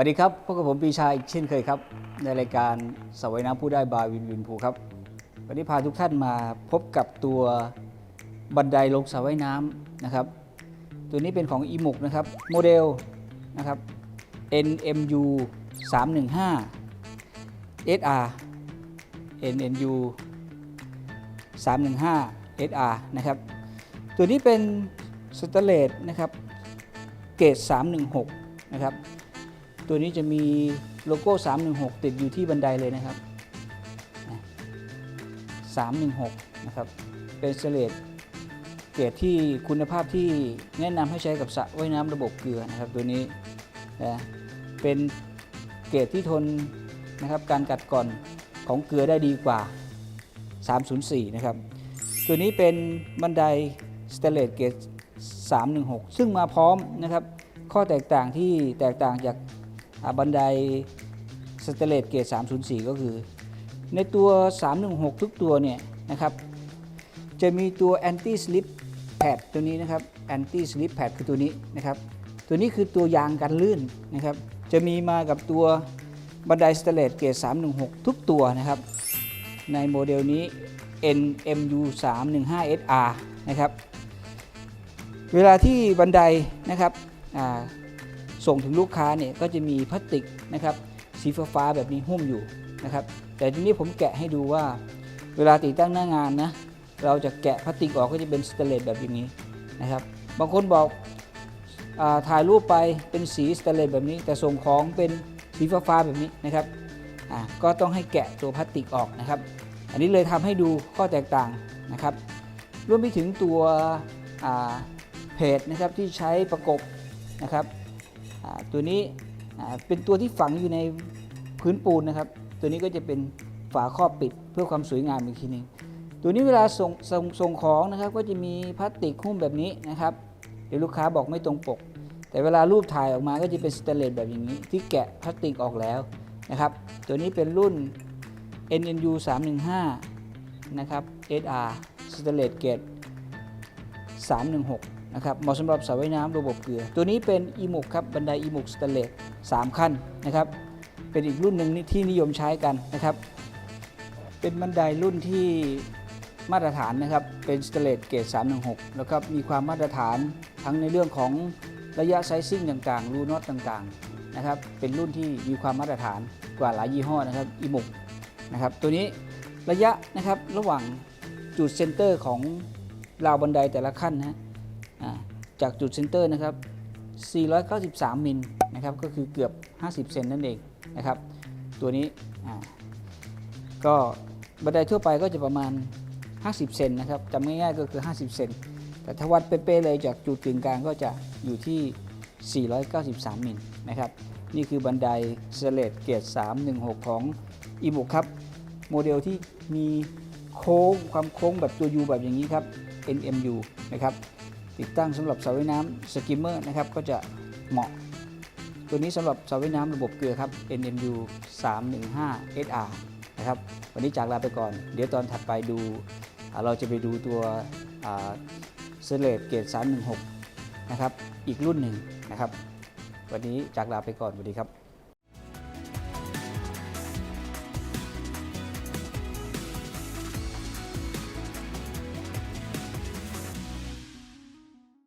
วัสดีครับพบกับผมปีชาอีกเช่นเคยครับ ในรายการสวยน้ำผู้ได้บายวินวินภูครับ วันนี้พาทุกท่านมาพบกับตัวบันไดลงสระว่ายน้ำนะครับ ตัวนี้เป็นของ e m u k นะครับโมเดลนะครับ NMU 315 SR NMU 315 SR นะครับ ตัวนี้เป็นสแตเลสนะครับ เกรด316 นะครับ ตัวนี้จะมีโลโก้ 316 ติดอยู่ที่บันไดเลยนะครับนะ316 นะครับ เป็นสแตเลสเกรดที่คุณภาพที่แนะนำให้ใช้กับสระว่ายน้ำระบบเกลือนะครับตัวนี้นะเป็นเกรดที่ทนนะครับการกัดกร่อนของเกลือได้ดีกว่า 304 นะครับ ตัวนี้เป็นบันไดสเตเลสเกรด316 ซึ่งมาพร้อมนะครับ ข้อแตกต่างที่แตกต่างจาก บันไดสเตเลสเกรด304 ก็คือ ในตัว 316 ทุกตัวเนี่ยนะครับ จะมีตัว anti slip pad ตัวนี้นะครับ anti slip pad คือตัวนี้นะครับ ตัวนี้คือตัวยางกันลื่นนะครับ จะมีมากับตัวบันไดสเตเลสเกรด316 ทุกตัวนะครับ ในโมเดลนี้ NMU 315 SR นะครับ เวลาที่บันไดนะครับ ส่งถึงลูกค้าเนี่ยก็จะมีพลาสติกนะครับสีฟ้าแบบนี้หุ้มอยู่นะครับ แต่ทีนี้ผมแกะให้ดูว่า เวลาติดตั้งหน้างานนะเราจะแกะพลาสติกออกก็จะเป็นสเตเลสแบบอย่างนี้นะครับ บางคนบอกอาถ่ายรูปไปเป็นสีสเตเลสแบบนี้ แต่ส่งของเป็นสีฟ้าๆแบบนี้นะครับก็ต้องให้แกะตัวพลาสติกออกนะครับ อันนี้เลยทำให้ดูข้อแตกต่างนะครับรวมไปถึงตัวเพจนะครับที่ใช้ประกบนะครับ ตัวนี้เป็นตัวที่ฝังอยู่ในพื้นปูนนะครับ ตัวนี้ก็จะเป็นฝาครอบปิดเพื่อความสวยงามอีกทีหนึงตัวนี้เวลาส่งส่งส่งของนะครับก็จะมีพลาสติกหุ้มแบบนี้นะครับเดี๋ยวลูกค้าบอกไม่ตรงปก แต่เวลารูปถ่ายออกมาก็จะเป็นสเตนเลสแบบอย่างนี้ ที่แกะพลาสติกออกแล้วนะครับ ตัวนี้เป็นรุ่น NNU 315นะครับ SR Stainless Gate 316 นะครับเหมาะสำหรับสระว่ายน้ำระบบเกลือ ตัวนี้เป็น e m u k ครับบันได e m u k Stainless 3ขั้นนะครับ เป็นอีกรุ่นหนึ่งที่นิยมใช้กันนะครับ เป็นบันไดรุ่นที่มาตรฐานนะครับ เป็น Stainless Gate 316 แล้วก็มีความมาตรฐานทั้งในเรื่องของระยะไซซิ่งต่างๆ รูน็อตต่างๆนะครับ เป็นรุ่นที่มีความมาตรฐานกว่าหลายยี่ห้อนะครับ e m u k นะครับ ตัวนี้ระยะนะครับระหว่างจุดเซนเตอร์ของราวบันไดแต่ละขั้นนะ จากจุดเซนเตอร์นะครับ 493 มิลนะครับ ก็คือเกือบ 50 เซนนั่นเองนะครับ ตัวนี้ก็บันไดทั่วไปก็จะประมาณ 50 เซนนะครับจำง่ายๆก็คือ 50 เซน แต่ถ้าวัดเป๊ะๆเลยจากจุดกึ่งกลางก็จะอยู่ที่ 493 มิลนะครับ นี่คือบันไดเสเลตเกรด316 ของอีบุกครับ โมเดลที่มีโค้งความโค้งแบบตัว U แบบอย่างนี้ครับ NMU นะครับ ติดตั้งสำหรับสระว่ายน้ำสกิมเมอร์นะครับก็จะเหมาะ ตัวนี้สำหรับสระว่ายน้ำระบบเกลือครับ NMU 315 SR นะครับวันนี้จากลาไปก่อน เดี๋ยวตอนถัดไปดู เราจะไปดูตัวเซเลตเกรด316 นะครับ อีกรุ่นหนึ่งนะครับ วันนี้จากลาไปก่อนสวัสดีครับ